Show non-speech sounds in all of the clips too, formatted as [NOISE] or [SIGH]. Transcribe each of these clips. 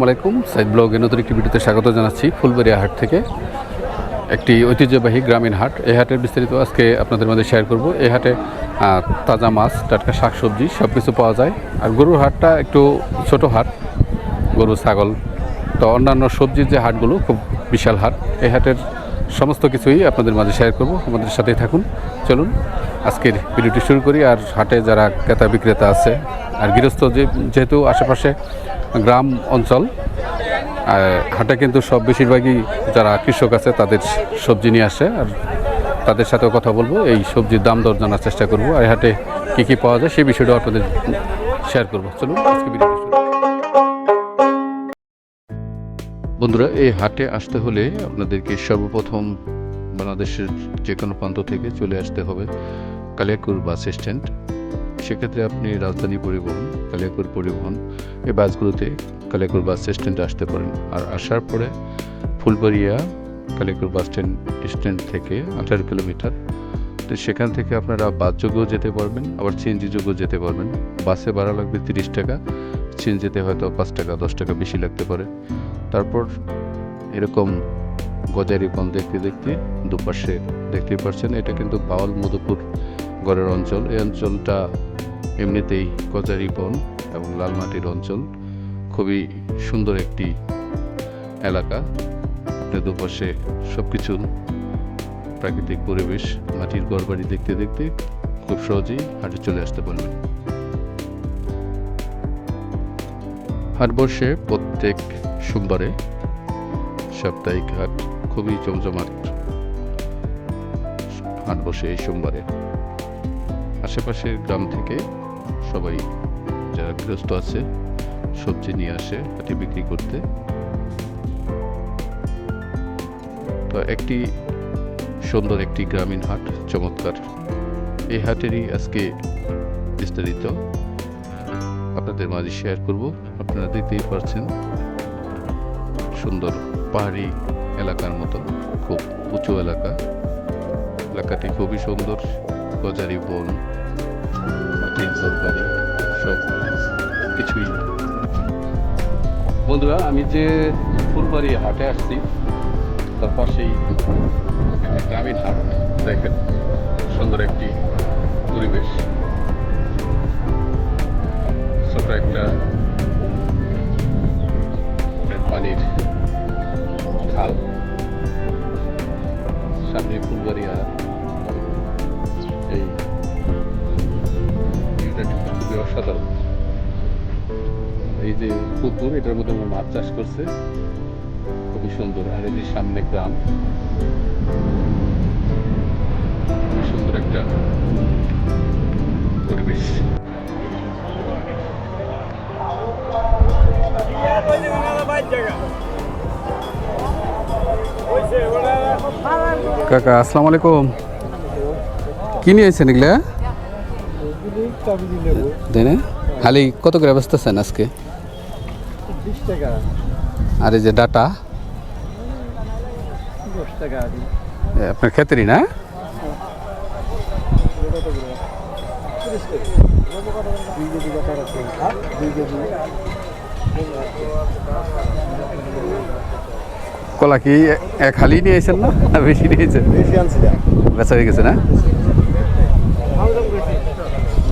আসসালামু আলাইকুম। সাইদ ব্লগে নতুন একটি ভিডিওতে স্বাগত জানাচ্ছি ফুলবাড়িয়া হাট থেকে। একটি ঐতিহ্যবাহী গ্রামীণ হাট। এই হাটের বিস্তারিত আজকে আপনাদের মধ্যে শেয়ার করব। এই হাটে তাজা মাছ, টাটকা শাকসবজি সব কিছু পাওয়া যায়। আর গরুর হাটটা একটু ছোট হাট, গরু, ছাগল। তো অন্যান্য সবজির যে হাটগুলো, খুব বিশাল হাট। এই হাটের সমস্ত কিছুই আপনাদের মাঝে শেয়ার করব। আমাদের সাথেই থাকুন। চলুন, আজকের ভিডিওটি শুরু করি। আর হাটে যারা ক্রেতা বিক্রেতা আছে, আর গৃহস্থ যে, যেহেতু আশেপাশে গ্রাম অঞ্চল। হাটে কিন্তু সব বেশিরভাগই যারা কৃষক আছে, তাদের সবজি নিয়ে আসে। আর তাদের সাথেও কথা বলব, এই সবজির দাম দর জানার চেষ্টা করব। আর হাটে কী কী পাওয়া যায়, সেই বিষয়টাও আপনাদের শেয়ার করব। চলুন, আজকে বন্ধুরা, এই হাটে আসতে হলে আপনাদেরকে সর্বপ্রথম বাংলাদেশের যে কোনো প্রান্ত থেকে চলে আসতে হবে কালিয়াকুর বাস স্ট্যান্ড। সেক্ষেত্রে আপনি রাজধানী পরিবহন কালিয়াকুর পরিবহন এই বাসগুলোতে কালিয়াকুর বাস স্ট্যান্ডে আসতে পারেন। আর আসার পরে Phulbaria Kaliakair bus stand stand থেকে আঠারো কিলোমিটার। তো সেখান থেকে আপনারা বাস যেতে পারবেন, আবার সিএনজি যোগেও যেতে পারবেন। বাসে ভাড়া লাগবে তিরিশ টাকা, সিএনজিতে হয়তো পাঁচ টাকা, দশ টাকা বেশি লাগতে পারে। তারপর এরকম গজারি বন দেখতে দেখতে দুপাশে দেখতেই পাচ্ছেন এটা কিন্তু বাউল মধুপুর গড়ের অঞ্চল। এই অঞ্চলটা এমনিতেই গজারি বন এবং লাল মাটির অঞ্চল। খুবই সুন্দর একটি এলাকা। দুপাশে সব কিছু প্রাকৃতিক পরিবেশ, মাটির ঘরবাড়ি দেখতে দেখতে খুব সহজেই হাটে চলে আসতে পারবেন হাট বসে প্রত্যেক সোমবারে সাপ্তাহিক হাট খুবই জমজমাট হাট বসে এই সোমবারে। আশেপাশের গ্রাম থেকে সবাই যারা গৃহস্থ আছে, সবজি নিয়ে আসে, হাটে বিক্রি করতে। তো একটি সুন্দর একটি গ্রামীণ হাট, চমৎকার। এই হাটেরই আজকে বিস্তারিত আপনাদের মাঝে শেয়ার করব। আপনারা দেখতেই পারছেন, সুন্দর পাহাড়ি এলাকার মতো, খুব উঁচু এলাকা। এলাকাটি খুবই সুন্দর, গজারি বন কিছুই। বন্ধুরা, আমি যে ফুলবাড়ি হাটে আসছি, তার পাশেই গ্রামীণ হাট। দেখেন, সুন্দর একটি পরিবেশ। ছোট একটা পানির খাল। সামনে ফুলবাড়িয়া এই ভিউটা খুবই অসাধারণ। এই যে পুকুর, এটার মধ্যে আমরা মাছ চাষ করছে। খুবই সুন্দর। আর এই যে সামনে গ্রাম। সুন্দর একটা পরিবেশ। কাকা, আসসালামু আলাইকুম। কি নিয়ে আছেন এগুলা? তাই না হালি কত করে বেচতেছেন আজকে? আর এই যে ডাটা? আপনার ক্ষেত্রেই না? কলা কি এক হালি নিয়েছেন না? বেশি নিয়েছেন বেশি আনছিলাম বেচা হয়ে গেছে না না নিও লাগে হেরের মধ্যে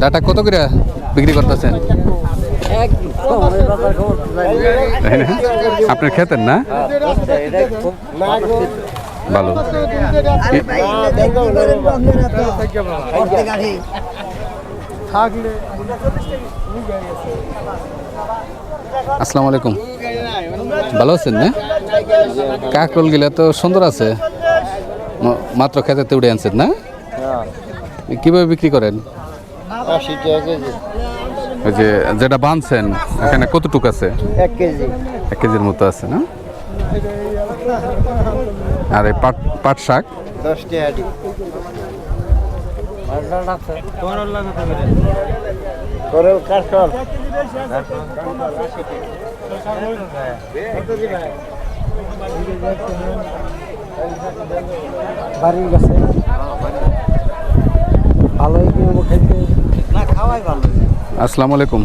ডাটা কত করে বিক্রি করতেছেন? আপনার খেতেন না? ভালো। আসসালামু আলাইকুম। ভালো আছেন না? কাকরোল গিলা তো সুন্দর আছে। মাত্র খেতে উঠে আনছেন না? কীভাবে বিক্রি করেন? ওই যে যেটা বাঁধছেন এখানে কতটুকু আছে? এক কেজি। এক কেজির মতো আছে না? আর এই পাট পাট শাক? দশ টাকা করেল কাঠল বাড়ির কাছে। ভালোই কিনবো খাইতে না খাওয়াই ভালো। আসসালামু আলাইকুম।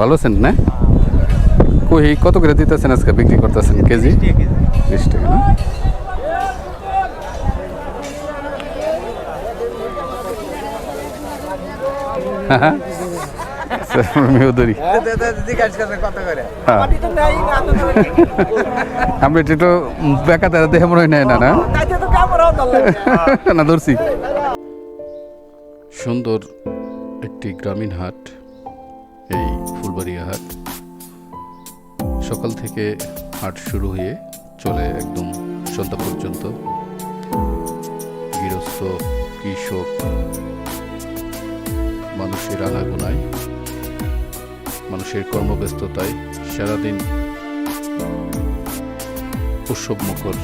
ভালো আছেন না? কই কত করে দিতেছেন আজকে? বিক্রি করতেছেন কেজি? বিশ টাকা না? হ্যাঁ মেয়দরি হ্যাঁ। আমরা এটা তো বেকা তারা দেখে মনে হয় না না? না ধরছি। সুন্দর একটি গ্রামীণ হাট এই ফুলবাড়িয়া হাট। সকাল থেকে হাট শুরু হয়ে চলে একদম সন্ধ্যা পর্যন্ত। গৃহস্থ কৃষক মানুষের আনাগোনায় মানুষের কর্মব্যস্ততায় সারাদিন উৎসব মুখর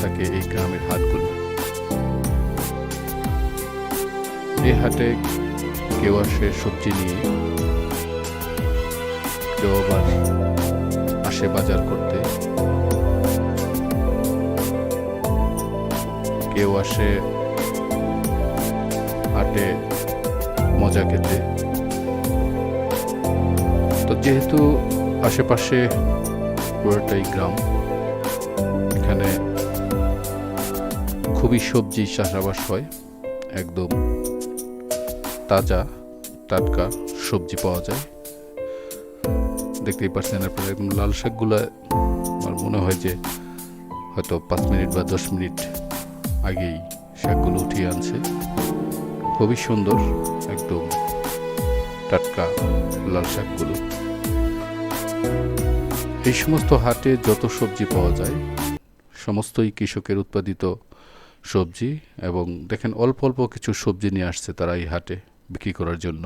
থাকে এই গ্রামের হাটগুলো। এই হাটে কেউ আসে সবজি নিয়ে, কেউ আবার আসে বাজার করতে। কেউ আসে হাটে মজা খেতে। যেহেতু আশেপাশে পুরোটাই গ্রাম, এখানে খুবই সবজি চাষাবাস হয়, একদম তাজা, টাটকা সবজি পাওয়া যায়। দেখতেই পাচ্ছেন আপনারা একদম লাল শাকগুলো আমার মনে হয় যে হয়তো পাঁচ মিনিট বা দশ মিনিট আগেই শাকগুলো উঠিয়ে আনছে। খুবই সুন্দর, একদম টাটকা লাল শাকগুলো। এই সমস্ত হাটে যত সবজি পাওয়া যায়, সমস্তই কৃষকের উৎপাদিত সবজি এবং দেখেন অল্প অল্প কিছু সবজি নিয়ে আসছে তারা এই হাটে বিক্রি করার জন্য।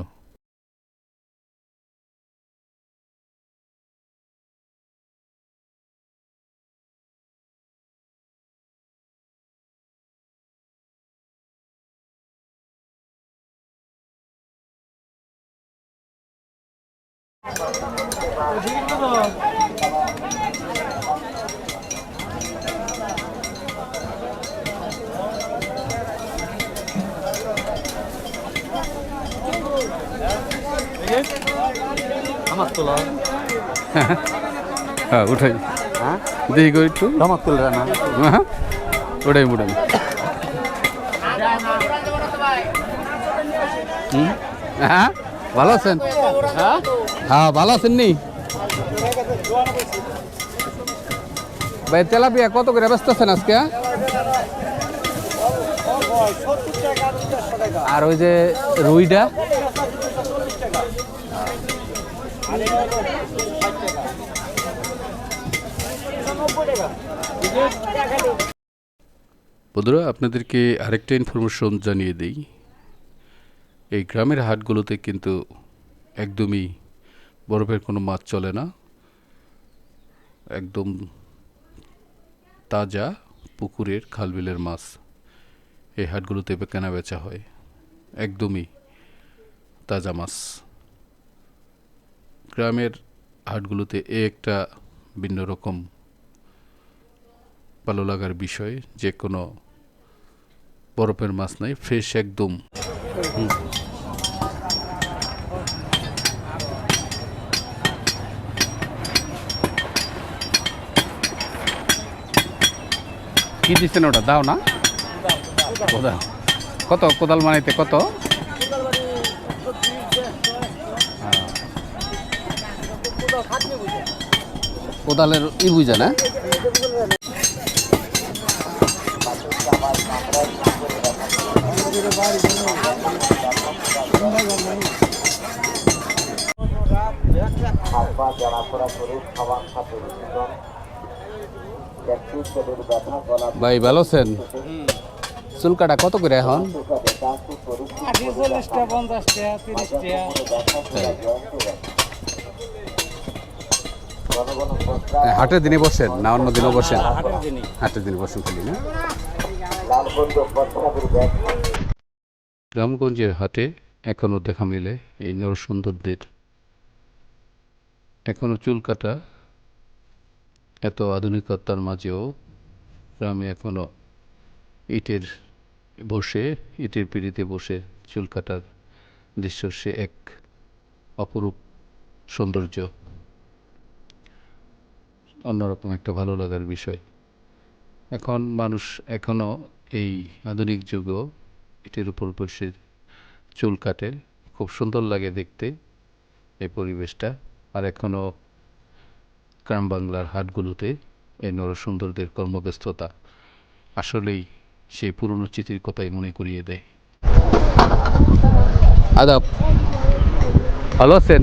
আমার তোলা [LAUGHS] হ্যাঁ উঠাই। হ্যাঁ? দেখি গো একটু। আমার তোলা না? হ্যাঁ ওটাই হ্যাঁ ভালো আছেন? হ্যাঁ ভালো আছেন নি? ভাই, তেলাপিয়া কত করে? ব্যস্ত আছেন আজকে আর ওই যে রুইটা? বন্ধুরা, আপনাদেরকে আরেকটা ইনফরমেশন জানিয়ে দিই। এই গ্রামের হাটগুলোতে কিন্তু একদমই বরফের কোনো মাছ চলে না। একদম তাজা পুকুরের খালবিলের মাছ। এই হাটগুলোতে কেনা বেচা হয়। একদমই তাজা মাছ। গ্রামের হাটগুলোতে এ একটা ভিন্ন রকম ভালো লাগার বিষয়। যে কোনো বরফের মাছ নাই, ফ্রেশ একদম। কি দিচ্ছেন ওটা? দাও না। কোদাল কত? কোদাল বানাইতে কত? কোদালের ই বুঝে না? হাত যারা করা করে খাবার খাতে ভাই ভালো আছেন? চুল কাটা কত করে এখন? প্রস্তাব হাটের দিনে বসেন না অন্য দিনও বসেন? হাটের দিনে। বসেন খালি না? লালগঞ্জ প্রস্তাবের ব্যাখ্যা রামগঞ্জের হাটে এখনও দেখা মিলে এই নরসুন্দরদের। এখনও চুল কাটা এত আধুনিকতার মাঝেও গ্রামে এখনও ইটের বসে, ইটের পিড়িতে বসে চুল কাটার দৃশ্য সে এক অপরূপ সৌন্দর্য। অন্যরকম একটা ভালো লাগার বিষয়। এখন মানুষ এখনও এই আধুনিক যুগেও ইটের উপর বসে চুল কাটে। খুব সুন্দর লাগে দেখতে এই পরিবেশটা। আর এখনও গ্রাম বাংলার হাটগুলোতে এই নরসুন্দরদের কর্মব্যস্ততা আসলেই সেই পুরনো স্মৃতির কথাই মনে করিয়ে দেয়। আদাব। ভালো আছেন?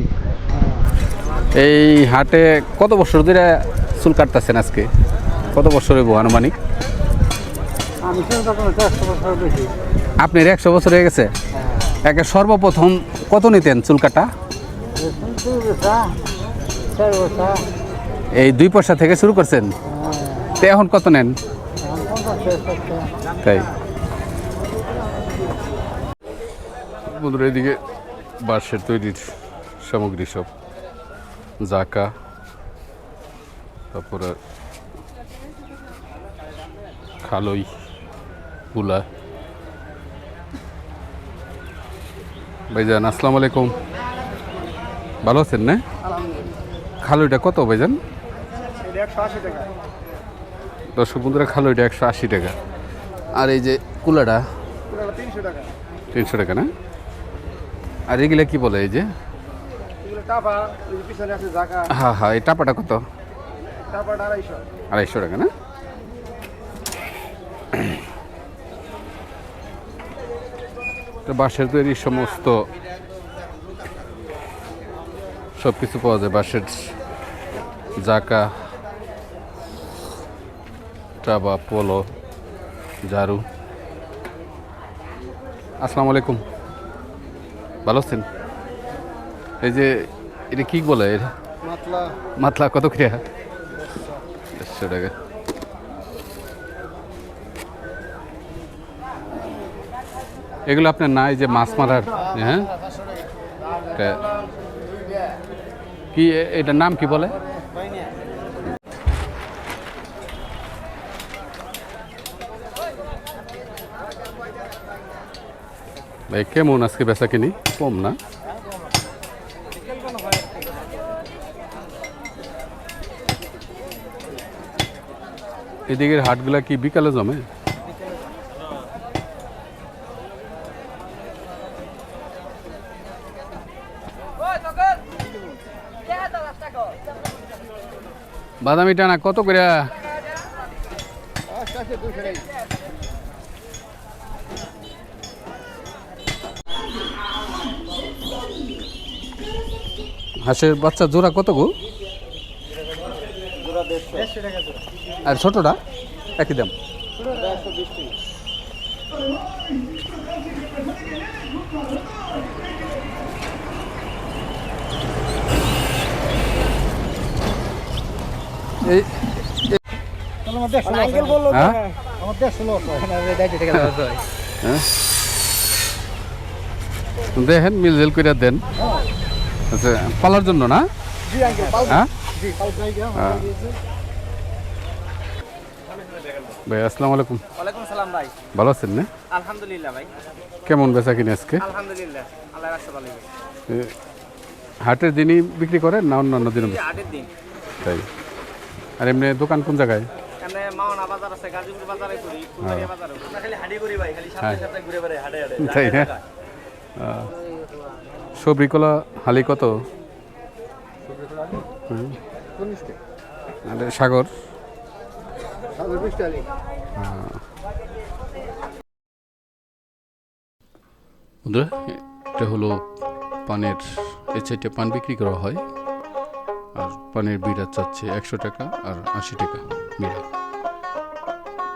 এই হাটে কত বছর ধরে চুল কাটতেছেন আজকে? কত বছর আনুমানিক? আপনার একশো বছর হয়ে গেছে? একে সর্বপ্রথম কত নিতেন চুল কাটা? এই দুই পয়সা থেকে শুরু করছেন? তো এখন কত নেন? তাই। বন্ধুরা এদিকে বাঁশের তৈরির সামগ্রী সব। জাকা তারপরে খালই কুলা ভাইজান আসসালামু আলাইকুম। ভালো আছেন না? খালইটা কত ভাইজান? দর্শক বন্ধুরা খালো এটা একশো আশি টাকা। আর এই যে কুলাটা? তিনশো টাকা। না? আর এগুলা কি বলে এই যে? হ্যাঁ হ্যাঁ এই টাপাটা কত? আড়াইশো। আড়াইশো টাকা না? তো বাঁশের তৈরি সমস্ত সব কিছু পাওয়া যায় বাঁশের জাকা টাবা পোলো ঝাড়ু আসসালামু আলাইকুম। ভালো আছেন? এই যে এটা কি বলে এটা? মাতলা। কত করে? দেড়শো টাকা। এগুলো আপনার নাই যে মাছ মারার হ্যাঁ? কি এটার নাম কি বলে? ভাই কেমন আজকে বেচা কিনি? কম না? এদিকের হাটগুলা কি বিকালে জমে? বাদামি টানা কত করে? হাঁসের বাচ্চা জোড়া কত গো? আর ছোটটা? একই দাম। এই হ্যাঁ? হ্যাঁ। দেখেন মিলজেল করে দেন। আচ্ছা পালার জন্য না? জি আঙ্কেল পাল হ্যাঁ? হ্যাঁ। ভাই আসসালামু আলাইকুম। ওয়ালাইকুম সালাম ভাই। ভালো আছেন না? আলহামদুলিল্লাহ ভাই। কেমন বেচা কিনে আজকে? আলহামদুলিল্লাহ আল্লাহ রাখতে ভালো হাটের দিনই বিক্রি করেন না অন্যান্য দিনও? আটের দিন। তাই। আর এমনি দোকান কোন জায়গায়? এখানে মাওনা বাজার আছে গাজীপুর বাজারে করি ফুলবাড়িয়া বাজারে করি খালি হাডি করি ভাই খালি হ্যাঁ। তাই না? আহ, সবরি কলা হালি? কত সাগর? বন্ধুরা এটা হলো পানের সাইডে পান বিক্রি করা হয়। আর পানের বিড়া চাচ্ছে একশো টাকা আর আশি টাকা বিড়া।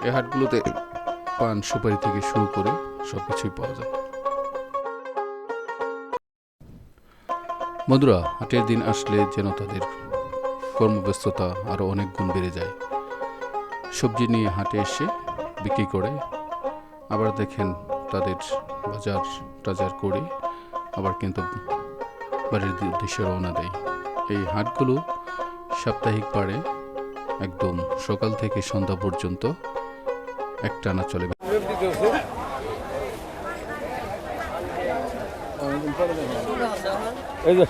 এই হাটগুলোতে পান সুপারি থেকে শুরু করে সব কিছুই পাওয়া যায়। বন্ধুরা, হাটের দিন আসলে যেন তাদের কর্মব্যস্ততা আরও অনেক গুণ বেড়ে যায়। সবজি নিয়ে হাটে এসে বিক্রি করে, আবার দেখেন তাদের বাজার টাজার করে আবার কিন্তু বাড়ির উদ্দেশ্যে রওনা দেয়। এই হাটগুলো সাপ্তাহিক পারে, একদম সকাল থেকে সন্ধ্যা পর্যন্ত একটানা চলে। এই যে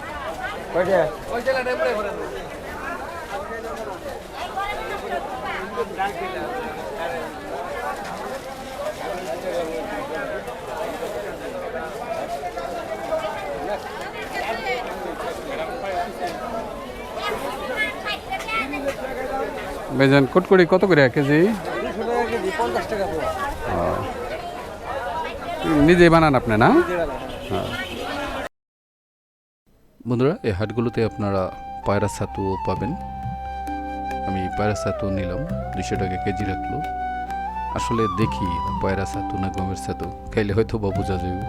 বেজান কুটকুড়ি কত করে এক কেজি? নিজে বানান আপনি না? হ্যাঁ। বন্ধুরা, এই হাটগুলোতে আপনারা পায়রা ছাতুও পাবেন। আমি পায়রা ছাতু নিলাম দুশো টাকা কেজি রাখল। আসলে দেখি পায়রা ছাতু না গমের ছাতু, খাইলে হয়তো বা বোঝা যাবে।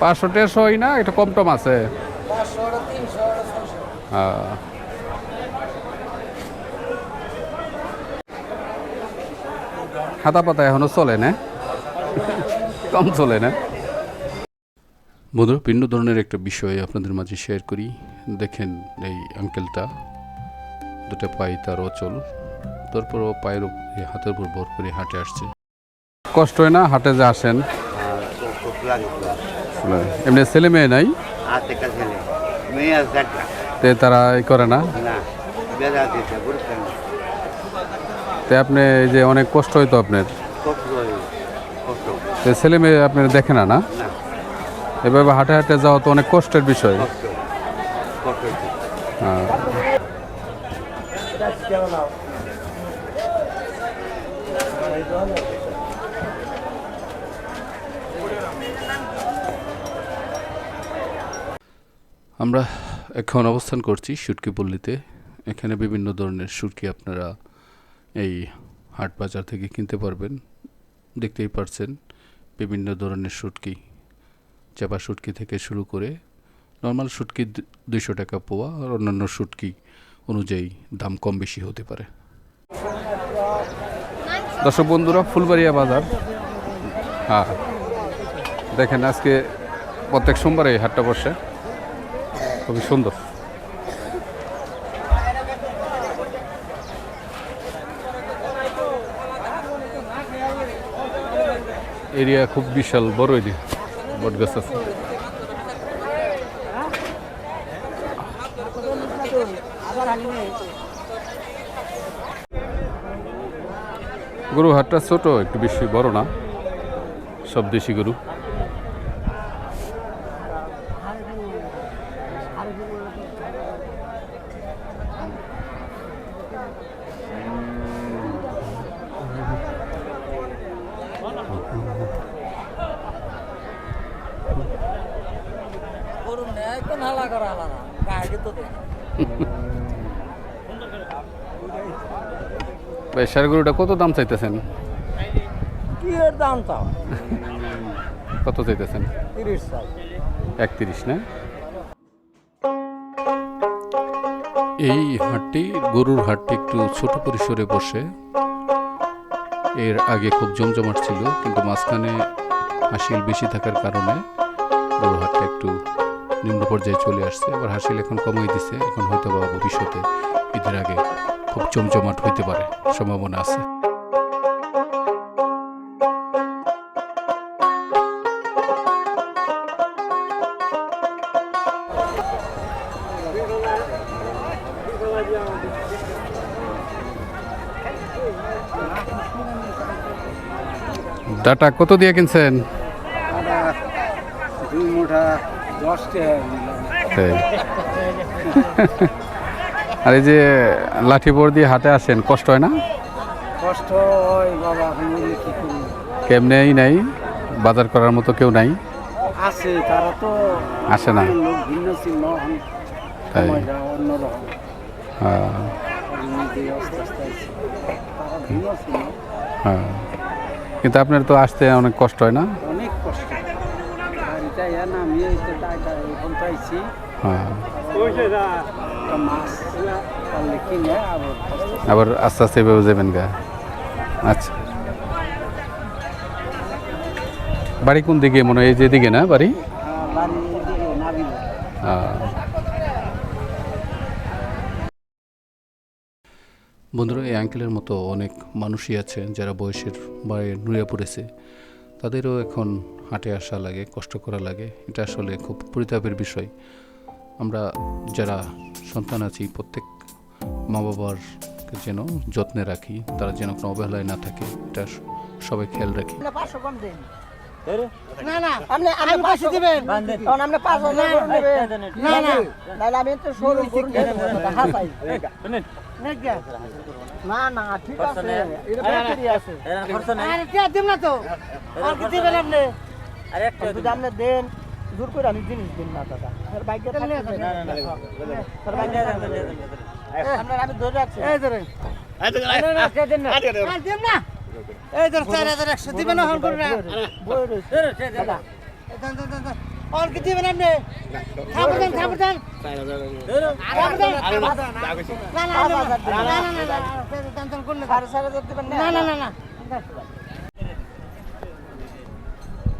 পাঁচশো টেরশো হয় না? একটু কম টম আছে। হ্যাঁ। হাতা পাতা এখনও চলে না? কম চলে না? বন্ধুরা ভিন্ন ধরনের একটা বিষয় আপনাদের মাঝে শেয়ার করি। দেখেন এই আঙ্কেলটা দুটো পায়ে তার অচল। তারপরও পায়ের উপ- এই হাতের উপর ভর করে হাঁটে আসছে। কষ্ট হয় না? হাটে যে আসেন। এমনি ছেলে মেয়ে নাই? তে তারা ই করে না? তে আপনি এই যে অনেক কষ্ট হয়তো আপনার? ছেলে মেয়ে আপনার দেখে না? না। এভাবে হাঁটে হাঁটে যাওয়া তো অনেক কষ্টের বিষয়। আমরা এখন অবস্থান করছি সুটকি পল্লীতে এখানে বিভিন্ন ধরনের সুটকি আপনারা এই হাট বাজার থেকে কিনতে পারবেন। দেখতেই পারছেন বিভিন্ন ধরনের সুটকি। চাপা শুটকি থেকে শুরু করে নর্মাল শুটকি দুইশো টাকা পোয়া আর অন্যান্য শুটকি অনুযায়ী দাম কম বেশি হতে পারে। দর্শক বন্ধুরা, ফুলবাড়িয়া বাজার। হ্যাঁ। দেখেন, আজকে প্রত্যেক সোমবারে এই হাটটা বসে। খুবই সুন্দর। এরিয়া খুব বিশাল, বড় এরিয়া। বট গাছ আছে। গরু হাটটা ছোট একটু বেশি বড় না সব দেশি গরু করুন না কোন হালা করা হালা না গায়ে তো দেখ ভাই গরুটা কত দাম চাইতেছেন? দাম কত চাইতেছেন? তিরিশ একত্রিশ না? এই হাটটি গরুর হাটটি একটু ছোট পরিসরে বসে। এর আগে খুব জমজমাট ছিল কিন্তু মাঝখানে হাসিল বেশি থাকার কারণে গরুর হাটটা একটু নিম্ন পর্যায়ে চলে আসছে। আবার হাসিল এখন কমাই দিছে এখন হয়তো বা ভবিষ্যতে ঈদের আগে খুব জমজমাট হইতে পারে সম্ভাবনা আছে। ডাটা কত দিয়ে কিনছেন? দুই মুঠা দশ টাকা। তাই। আর এই যে লাঠি বোর দিয়ে হাতে আসেন কষ্ট হয় না? কষ্ট হয় বাবা কেমনেই নাই বাজার করার মতো কেউ নাই? আছে তারা তো আসে না। তাই। আইছে। হ্যাঁ। কিন্তু আপনার তো আসতে অনেক কষ্ট হয় না? অনেক কষ্ট। হ্যাঁ। আবার আস্তে আস্তে এভাবে যাবেন গা। আচ্ছা। বাড়ি কোন দিকে? মনে হয় এই যে দিকে না বাড়ি। বন্ধুরা, এই আঙ্কেলের মতো অনেক মানুষই আছে যারা বয়সের বাড়ি নুয়ে পড়েছে। তাদেরও এখন হাঁটে আসা লাগে, কষ্ট করা লাগে। এটা আসলে খুব পরিতাপের বিষয়। আমরা যারা সন্তান আছি প্রত্যেক মা বাবার যেন যত্নে রাখি তারা যেন কোনো অবহেলায় না থাকে এটা সবাই খেয়াল রাখি পাঁচশো কম দেন না না আপনি আপনি পাঁচশো দিবেন তখন আপনি পাঁচশো দেবেন না না তাহলে আমি তো সরু করুন না না ঠিক আছে এটা ব্যাটারি আছে আরে কে দিম না তো আর কি দিবেন আপনি যদি আপনি দেন দূর করে আমি জিনিস দিন না দাদা এর বাইকে। এর বাইকে। আপনার আমি ধরে রাখছি এই ধরে না এই ধর চার হাজার একশো দিবেন হল করে বই রয়েছে দাদা আর কি দিবেন আপনি খাবার দেন খাবার দেন না না না না না না না টেনশন করলে সাড়ে চার হাজার দিবেন না না না না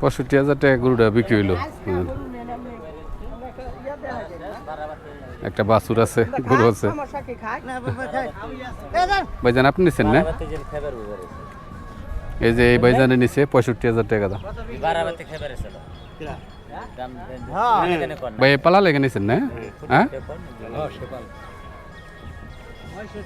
পঁয়ষট্টি হাজার টাকা গরুটা বিক্রি হইল। একটা বাছুর আছে, গরু আছে। ভাইজান, আপনি নিছেন না? এই যে এই ভাইজানে নিছে পঁয়ষট্টি হাজার টাকা দাম। ভাই পালা লেগে নিছেন না? হ্যাঁ? প্রচুর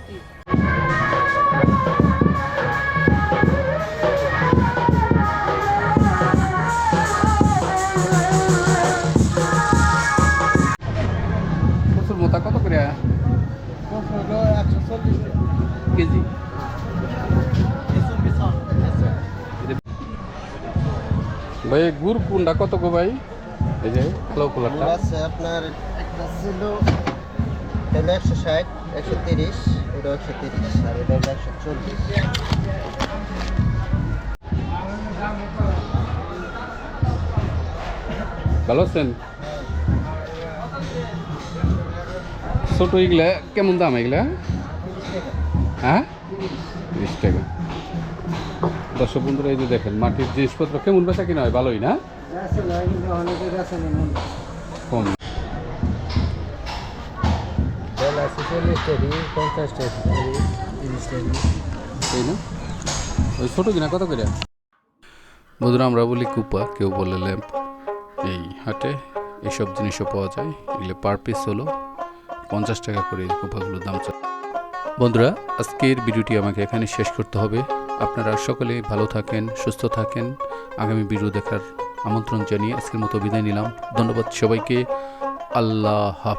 মোটা কত করে? কেজি? ভাই গুড় কোনটা? কত গো ভাই? এই যে কালো কালারটা আছে আপনার একটা ছিল এটা একশো ষাট একশো তিরিশ এটা একশো তিরিশ আর এটা হলো একশো চল্লিশ। ভালো আছেন? ছোট এগুলা, কেমন দাম এগুলা? হ্যাঁ? তিরিশ টাকা। দর্শক বন্ধুরা, এই যে দেখেন, মাটির জিনিসপত্র কেমন বেচা কিনা হয়? ভালোই না? কম। ওই ছোট কিনা, কত করে? বন্ধুরা, আমরা বলি কুপা, কেউ বলে ল্যাম্প। এই হাটে এইসব জিনিসও পাওয়া যায়। এগুলো পার পিস হলো পঞ্চাশ টাকা করে কোপাগুলোর দাম চলে বন্ধুরা, আজকের ভিডিওটি আমাকে এখানে শেষ করতে হবে। আপনারা সকলে ভালো থাকেন, সুস্থ থাকেন। আগামী ভিডিও দেখার আমন্ত্রণ জানিয়ে আজকের মতো বিদায় নিলাম। ধন্যবাদ সবাইকে। আল্লাহ হাফেজ।